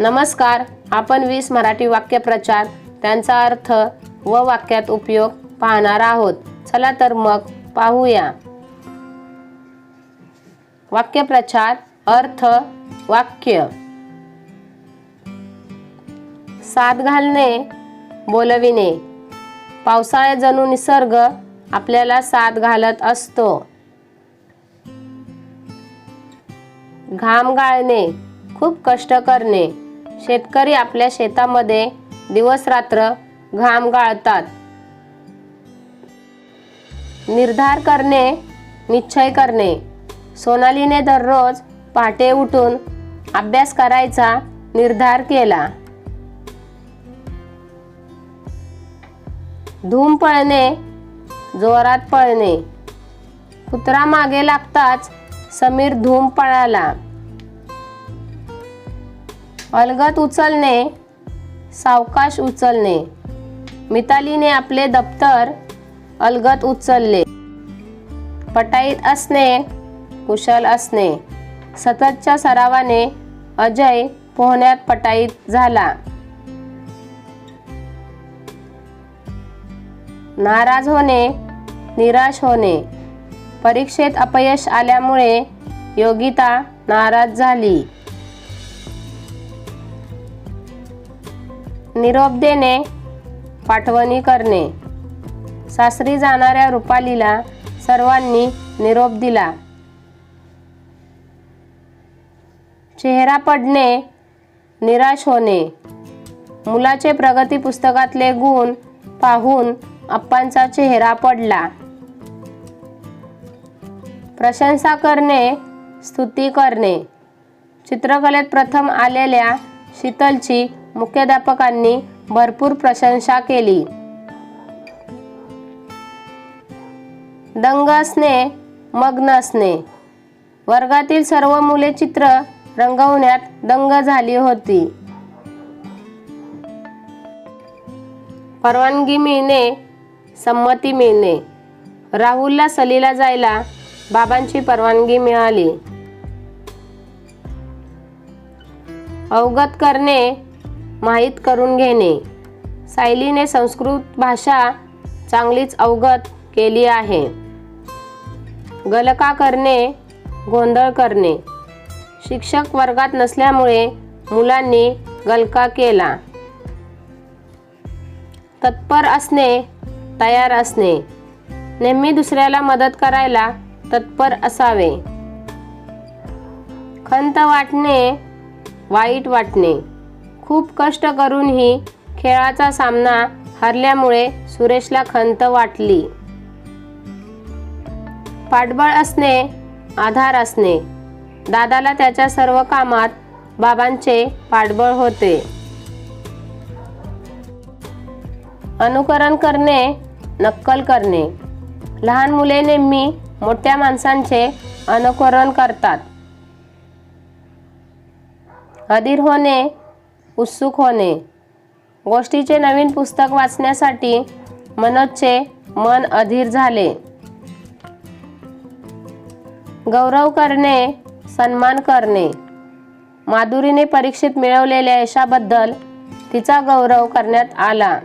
नमस्कार आपण वीस मराठी वाक्यप्रचार त्यांचा अर्थ व वाक्यात उपयोग पाहणार आहोत. चला तर मग पाहूया. वाक्यप्रचार अर्थ वाक्य. साथ घालणे बोलविणे. पावसाळ्यात जणू निसर्ग आपल्याला साथ घालत असतो. घाम गाळणे खूप कष्ट करणे. शेतकरी आपल्या शेतामध्ये दिवस रात्र घाम गाळतात. निर्धार करणे निश्चय करणे. सोनालीने दररोज पहाटे उठून अभ्यास करायचा निर्धार केला. धूम पळणे जोरात पळणे. कुत्रा मागे लागताच समीर धूम पळाला. अलगत उचलणे सावकाश उचलणे. मितालीने आपले दप्तर अलगत उचलले. पटाईत असणे कुशल असणे. सततच्या सरावाने अजय पोहण्यात पटाईत झाला. नाराज होणे निराश होणे. परीक्षेत अपयश आल्यामुळे योगिता नाराज झाली. निरोप देणे पाठवणी करणे. सासरी जाणाऱ्या रुपालीला सर्वांनी निरोप दिला. चेहरा पडणे निराश होणे. मुलाचे प्रगती पुस्तकातले गुण पाहून अप्पांचा चेहरा पडला. प्रशंसा करणे स्तुती करणे. चित्रकलेत प्रथम आलेल्या शीतलची मुख्याध्यापकांनी भरपूर प्रशंसा केली. दंग असणे मग्न असणे. वर्गातील सर्व मुले चित्र रंगवण्यात दंग झाली होती. परवानगी मिळणे संमती मिळणे. राहुलला सलीला जायला बाबांची परवानगी मिळाली. अवगत करणे माहीत करून घेणे. सायलीने संस्कृत भाषा चांगलीच अवगत केली आहे. गलका करणे गोंधळ करणे. शिक्षक वर्गात नसल्यामुळे मुलांनी गलका केला. तत्पर असणे तयार असणे. नेहमी दुसऱ्याला मदत करायला तत्पर असावे. खंत वाटणे वाईट वाटणे. खूप कष्ट करूनही खेळाचा सामना हरल्यामुळे सुरेशला खंत वाटली. पाठबळ असणे आधार असणे. दादाला त्याच्या सर्व कामात बाबांचे पाठबळ होते. अनुकरण करणे नक्कल करणे. लहान मुले नेहमी मोठ्या माणसांचे अनुकरण करतात. अधीर होणे उत्सुक होणे. गोष्टीचे नवीन पुस्तक वाचण्यासाठी मनोजचे मन अधीर झाले. गौरव करणे सन्मान करणे. माधुरीने परीक्षेत मिळवलेल्या यशाबद्दल तिचा गौरव करण्यात आला.